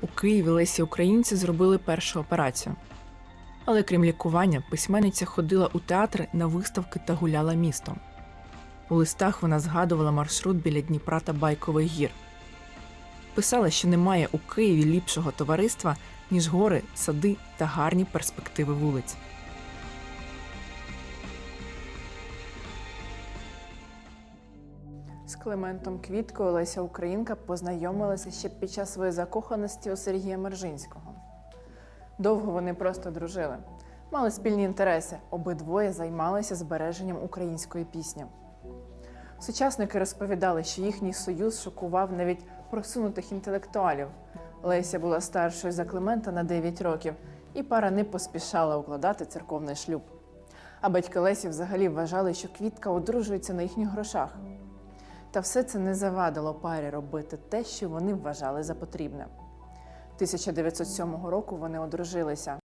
У Києві Лесі Українці зробили першу операцію. Але крім лікування, письменниця ходила у театри на виставки та гуляла містом. У листах вона згадувала маршрут біля Дніпра та Байкових гір. Писала, що немає у Києві ліпшого товариства, ніж гори, сади та гарні перспективи вулиць. З Климентом Квіткою Леся Українка познайомилася ще під час своєї закоханості у Сергія Мержинського. Довго вони просто дружили, мали спільні інтереси, обидвоє займалися збереженням української пісні. Сучасники розповідали, що їхній союз шокував навіть просунутих інтелектуалів. Леся була старшою за Климента на 9 років, і пара не поспішала укладати церковний шлюб. А батьки Лесі взагалі вважали, що квітка одружується на їхніх грошах. Та все це не завадило парі робити те, що вони вважали за потрібне. 1907 року вони одружилися.